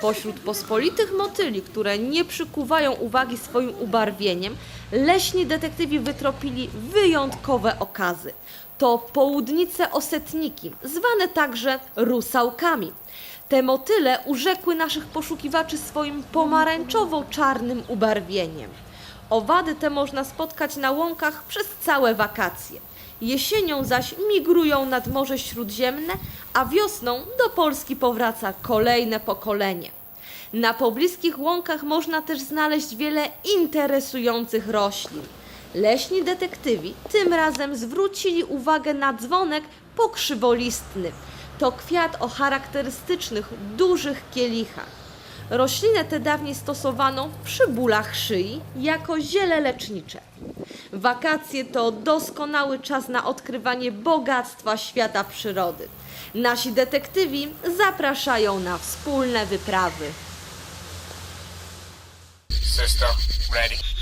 Pośród pospolitych motyli, które nie przykuwają uwagi swoim ubarwieniem, leśni detektywi wytropili wyjątkowe okazy. To południce osetniki, zwane także rusałkami. Te motyle urzekły naszych poszukiwaczy swoim pomarańczowo-czarnym ubarwieniem. Owady te można spotkać na łąkach przez całe wakacje. Jesienią zaś migrują nad Morze Śródziemne, a wiosną do Polski powraca kolejne pokolenie. Na pobliskich łąkach można też znaleźć wiele interesujących roślin. Leśni detektywi tym razem zwrócili uwagę na dzwonek pokrzywolistny. To kwiat o charakterystycznych, dużych kielichach. Roślinę tę dawniej stosowano przy bólach szyi jako ziele lecznicze. Wakacje to doskonały czas na odkrywanie bogactwa świata przyrody. Nasi detektywi zapraszają na wspólne wyprawy. System ready.